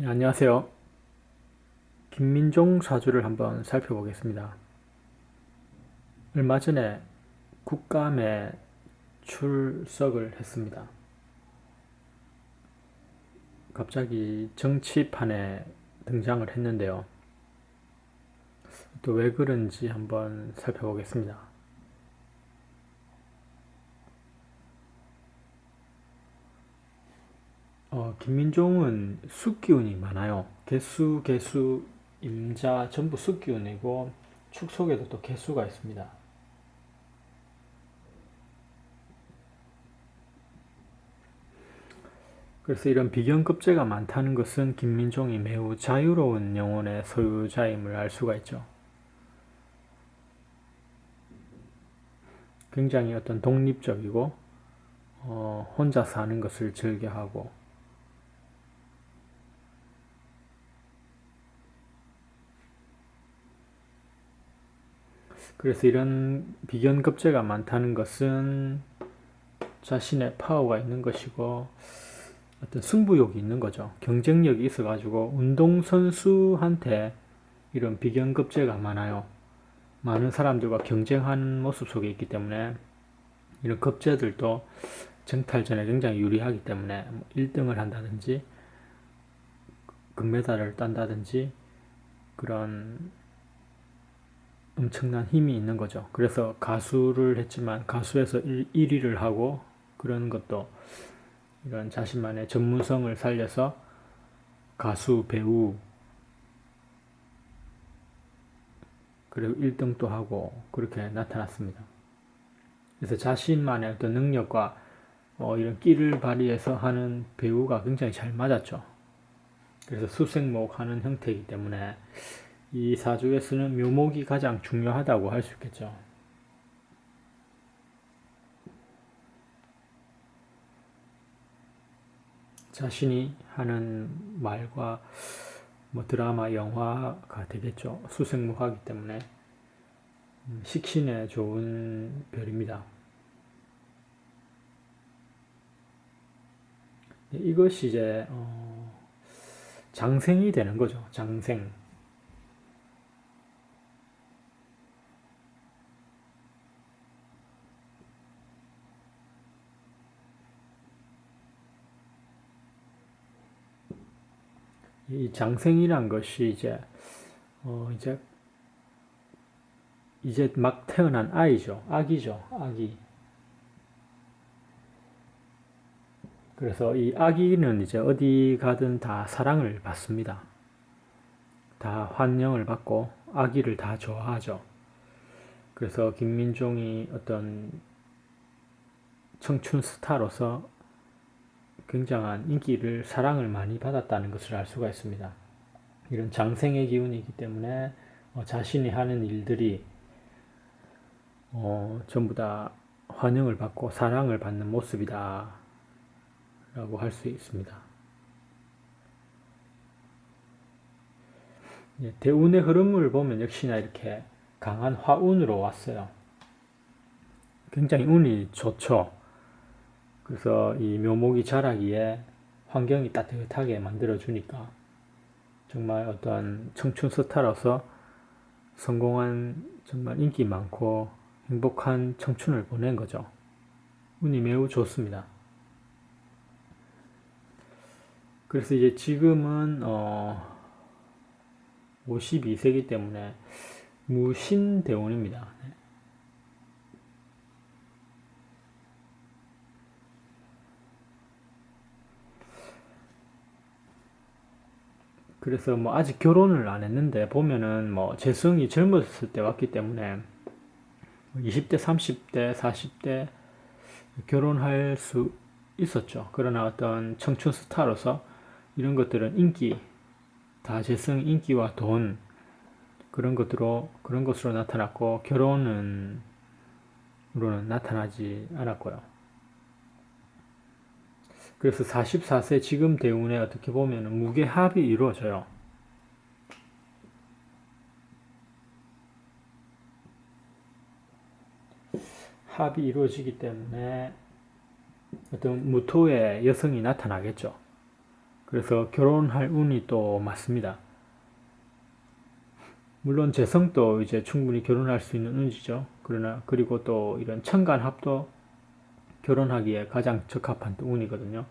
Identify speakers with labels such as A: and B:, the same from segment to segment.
A: 네, 안녕하세요. 김민종 사주를 한번 살펴보겠습니다. 얼마 전에 국감에 출석을 했습니다. 갑자기 정치판에 등장을 했는데요. 또 왜 그런지 한번 살펴보겠습니다. 어, 김민종은 숫기운이 많아요. 개수, 개수, 임자 전부 숫기운이고 축 속에도 또 개수가 있습니다. 그래서 이런 비견급제가 많다는 것은 김민종이 매우 자유로운 영혼의 소유자임을 알 수가 있죠. 굉장히 어떤 독립적이고 어, 혼자 사는 것을 즐겨하고 그래서 이런 비견급제가 많다는 것은 자신의 파워가 있는 것이고 어떤 승부욕이 있는 거죠. 경쟁력이 있어가지고 운동선수한테 이런 비견급제가 많아요. 많은 사람들과 경쟁하는 모습 속에 있기 때문에 이런 급제들도 정탈전에 굉장히 유리하기 때문에 1등을 뭐 한다든지 금메달을 딴다든지 그런 엄청난 힘이 있는 거죠. 그래서 가수를 했지만 가수에서 1, 위를 하고 그런 것도 이런 자신만의 전문성을 살려서 가수, 배우, 그리고 1등도 하고 그렇게 나타났습니다. 그래서 자신만의 어떤 능력과 어, 이런 끼를 발휘해서 하는 배우가 굉장히 잘 맞았죠. 그래서 수생목 하는 형태이기 때문에 이 사주에서는 묘목이 가장 중요하다고 할 수 있겠죠. 자신이 하는 말과 뭐 드라마, 영화가 되겠죠. 수생무하기 때문에 음, 식신에 좋은 별입니다. 이것이 이제 어 장생이 되는 거죠. 장생. 이 장생이란 것이 이제 어 이제 이제 막 태어난 아이죠. 아기죠. 아기. 그래서 이 아기는 이제 어디 가든 다 사랑을 받습니다. 다 환영을 받고 아기를 다 좋아하죠. 그래서 김민종이 어떤 청춘 스타로서 굉장한 인기를 사랑을 많이 받았다는 것을 알 수가 있습니다. 이런 장생의 기운이기 때문에 어, 자신이 하는 일들이 어, 전부 다 환영을 받고 사랑을 받는 모습이다 라고 할 수 있습니다. 예, 대운의 흐름을 보면 역시나 이렇게 강한 화운으로 왔어요. 굉장히 운이 좋죠. 그래서 이 묘목이 자라기에 환경이 따뜻하게 만들어주니까 정말 어떤 청춘 스타로서 성공한 정말 인기 많고 행복한 청춘을 보낸 거죠. 운이 매우 좋습니다. 그래서 이제 지금은 어 52세기 때문에 무신대운입니다. 그래서 뭐 아직 결혼을 안 했는데 보면은 뭐 재성이 젊었을 때 왔기 때문에 20대, 30대, 40대 결혼할 수 있었죠. 그러나 어떤 청춘 스타로서 이런 것들은 인기, 다 재성 인기와 돈 그런 것으로 그런 것으로 나타났고 결혼은 으로는 나타나지 않았고요. 그래서 44세 지금 대운에 어떻게 보면 무게합이 이루어져요. 합이 이루어지기 때문에 어떤 무토의 여성이 나타나겠죠. 그래서 결혼할 운이 또 맞습니다. 물론 재성도 이제 충분히 결혼할 수 있는 운이죠. 그러나 그리고 또 이런 천간합도 결혼하기에 가장 적합한 또 운이거든요.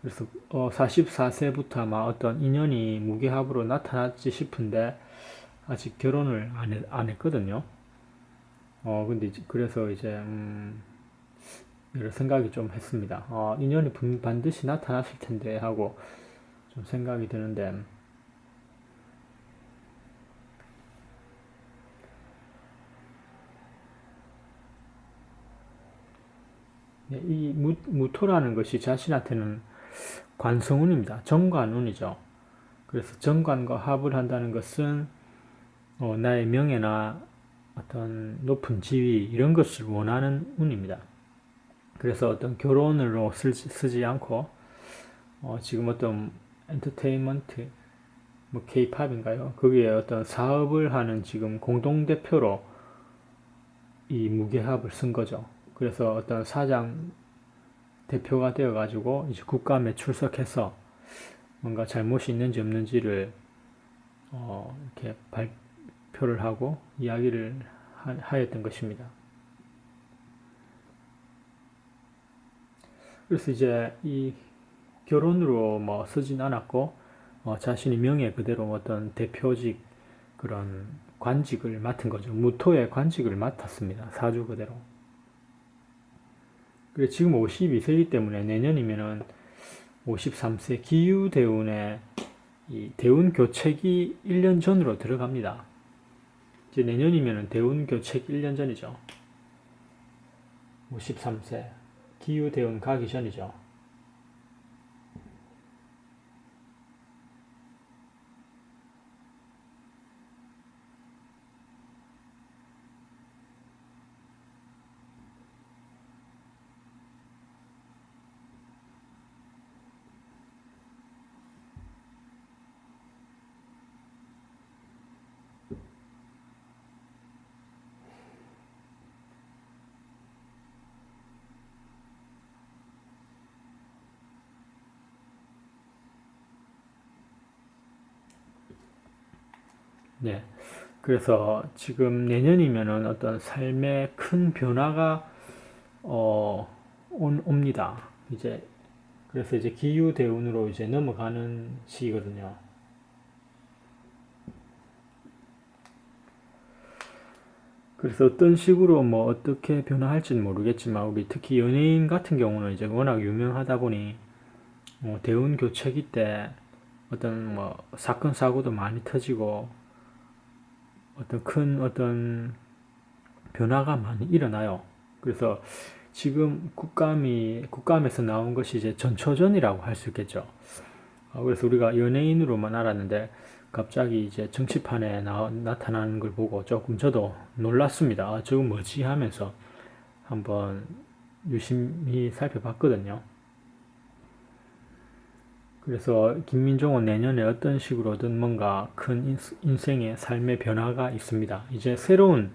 A: 그래서 어 44세부터 아마 어떤 인연이 무게합으로 나타났지 싶은데 아직 결혼을 안, 했, 안 했거든요. 어 근데 이제 그래서 이제 음 여러 생각이 좀 했습니다. 어 인연이 반드시 나타났을 텐데 하고 좀 생각이 드는데 이 무, 무토라는 것이 자신한테는 관성운입니다. 정관운이죠. 그래서 정관과 합을 한다는 것은 어, 나의 명예나 어떤 높은 지위 이런 것을 원하는 운입니다. 그래서 어떤 결혼으로 쓰지, 쓰지 않고 어, 지금 어떤 엔터테인먼트 뭐 K-팝인가요? 거기에 어떤 사업을 하는 지금 공동 대표로 이 무게합을 쓴 거죠. 그래서 어떤 사장 대표가 되어 가지고 이제 국감에 출석해서 뭔가 잘못이 있는지 없는지를 어, 이렇게 발표를 하고 이야기를 하, 하였던 것입니다. 그래서 이제 이 결혼으로 뭐 쓰진 않았고 어, 자신이 명예 그대로 어떤 대표직 그런 관직을 맡은 거죠. 무토의 관직을 맡았습니다. 사주 그대로. 그래 지금 52세이기 때문에 내년이면은 53세 기유 대운의 이 대운 교책이 1년 전으로 들어갑니다. 이제 내년이면은 대운 교책 1년 전이죠. 53세 기유 대운 가기 전이죠. 네. 그래서 지금 내년이면은 어떤 삶의 큰 변화가 어, 온, 옵니다. 이제 그래서 이제 기후 대운으로 이제 넘어가는 시기거든요. 그래서 어떤 식으로 뭐 어떻게 변화할지는 모르겠지만 우리 특히 연예인 같은 경우는 이제 워낙 유명하다 보니 뭐 대운 교체기 때 어떤 뭐 사건 사고도 많이 터지고 어떤 큰 어떤 변화가 많이 일어나요. 그래서 지금 국감이 국감에서 나온 것이 이제 전초전이라고 할 수 있겠죠. 어, 그래서 우리가 연예인으로만 알았는데 갑자기 이제 정치판에 나, 나타나는 걸 보고 조금 저도 놀랐습니다. 아, 저거 뭐지 하면서 한번 유심히 살펴봤거든요. 그래서 김민종은 내년에 어떤 식으로든 뭔가 큰 인생의 삶의 변화가 있습니다. 이제 새로운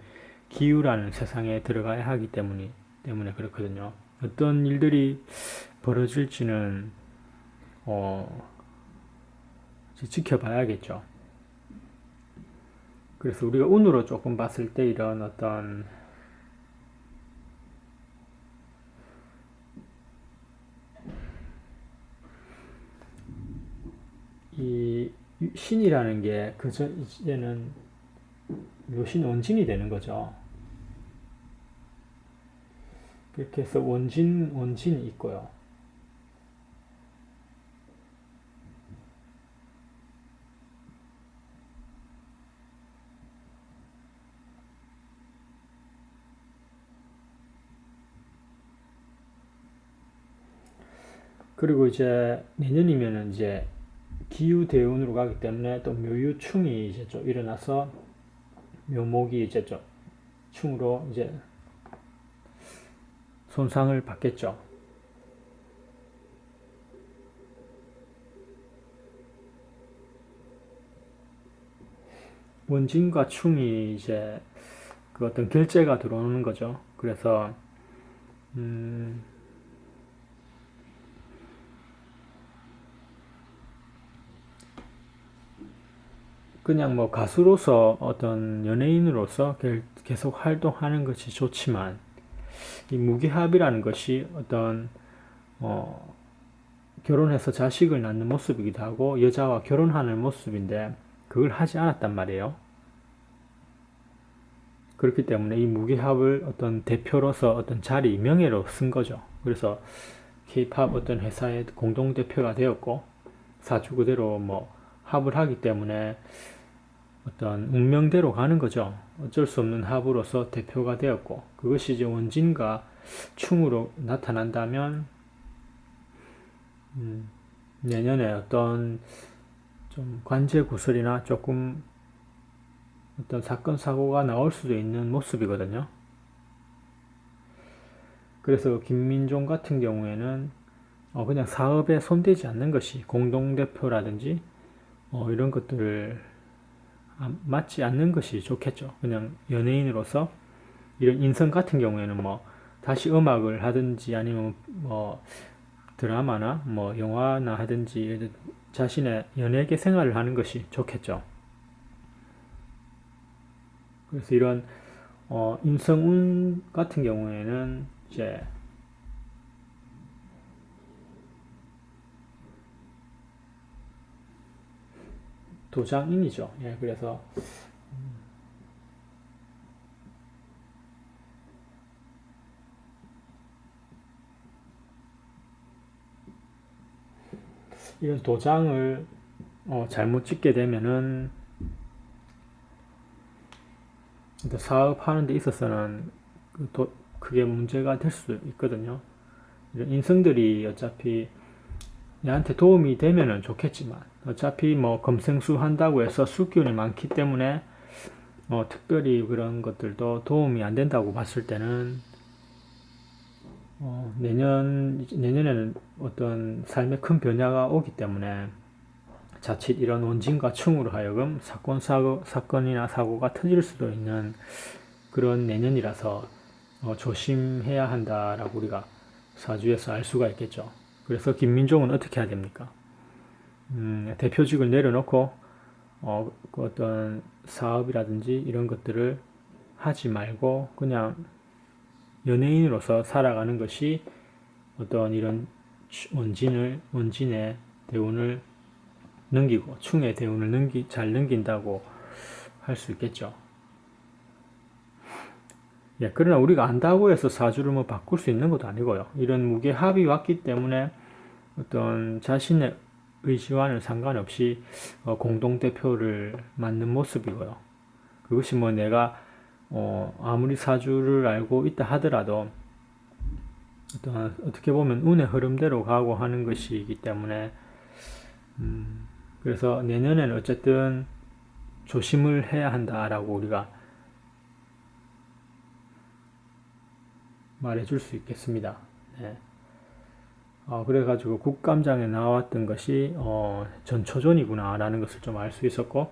A: 기후라는 세상에 들어가야 하기 때문이, 때문에 그렇거든요. 어떤 일들이 벌어질지는, 어, 지켜봐야겠죠. 그래서 우리가 운으로 조금 봤을 때 이런 어떤 이 신이라는 게 그저 이제는 묘신 원진이 되는 거죠. 그렇게 해서 원진 원진이 있고요. 그리고 이제 내년이면은 이제 기후 대운으로 가기 때문에 또 묘유충이 이제 좀 일어나서 묘목이 이제 좀 충으로 이제 손상을 받겠죠. 원진과 충이 이제 그 어떤 결제가 들어오는 거죠. 그래서 음 그냥 뭐 가수로서 어떤 연예인으로서 게- 계속 활동하는 것이 좋지만 이 무기합이라는 것이 어떤 어 결혼해서 자식을 낳는 모습이기도 하고 여자와 결혼하는 모습인데 그걸 하지 않았단 말이에요. 그렇기 때문에 이 무기합을 어떤 대표로서 어떤 자리 명예로 쓴 거죠. 그래서 K-팝 어떤 회사의 공동 대표가 되었고 사주 그대로 뭐 합을 하기 때문에 어떤 운명대로 가는 거죠. 어쩔 수 없는 합으로서 대표가 되었고 그것이 이제 원진과 충으로 나타난다면 음, 내년에 어떤 좀 관제 구설이나 조금 어떤 사건 사고가 나올 수도 있는 모습이거든요. 그래서 김민종 같은 경우에는 어, 그냥 사업에 손대지 않는 것이 공동대표라든지 어, 이런 것들을 아, 맞지 않는 것이 좋겠죠. 그냥 연예인으로서 이런 인성 같은 경우에는 뭐 다시 음악을 하든지 아니면 뭐 드라마나 뭐 영화나 하든지 자신의 연예계 생활을 하는 것이 좋겠죠. 그래서 이런 어, 인성운 같은 경우에는 이제 도장인이죠. 예, 그래서 이런 도장을 어, 잘못 찍게 되면은 사업하는 데 있어서는 그 도, 그게 문제가 될 수 있거든요. 인성들이 어차피 얘한테 도움이 되면은 좋겠지만 어차피 뭐 검생수 한다고 해서 수기운이 많기 때문에 어, 특별히 그런 것들도 도움이 안 된다고 봤을 때는 어, 내년 내년에는 어떤 삶의 큰 변화가 오기 때문에 자칫 이런 원진과 충으로 하여금 사건 사고 사건이나 사고가 터질 수도 있는 그런 내년이라서 어, 조심해야 한다라고 우리가 사주에서 알 수가 있겠죠. 그래서 김민종은 어떻게 해야 됩니까? 음, 대표직을 내려놓고 어, 그 어떤 사업이라든지 이런 것들을 하지 말고 그냥 연예인으로서 살아가는 것이 어떤 이런 원진을 원진의 대운을 넘기고 충의 대운을 넘기 잘 넘긴다고 할 수 있겠죠. 예, 그러나 우리가 안다고 해서 사주를 뭐 바꿀 수 있는 것도 아니고요. 이런 무게 합이 왔기 때문에 어떤 자신의 의지와는 상관없이 어, 공동대표를 맡는 모습이고요. 그것이 뭐 내가 어, 아무리 사주를 알고 있다 하더라도 어떤 어떻게 보면 운의 흐름대로 가고 하는 것이기 때문에 음, 그래서 내년에는 어쨌든 조심을 해야 한다라고 우리가 말해줄 수 있겠습니다. 네. 어, 그래가지고 국감장에 나왔던 것이 어, 전초전이구나라는 것을 좀 알 수 있었고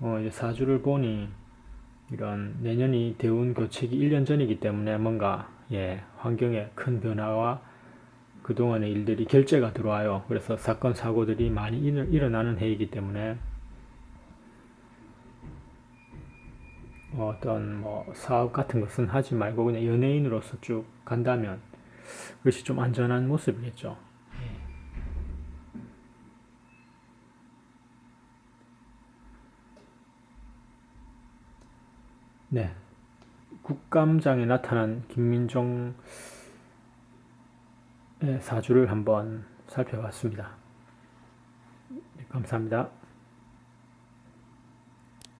A: 어, 이제 사주를 보니 이런 내년이 대운 교체기 1년 전이기 때문에 뭔가 예, 환경에 큰 변화와 그동안의 일들이 결제가 들어와요. 그래서 사건 사고들이 많이 일, 일어나는 해이기 때문에 어떤 뭐 사업 같은 것은 하지 말고 그냥 연예인으로서 쭉 간다면 그것이 좀 안전한 모습이겠죠. 네. 국감장에 나타난 김민종의 사주를 한번 살펴봤습니다. 네, 감사합니다.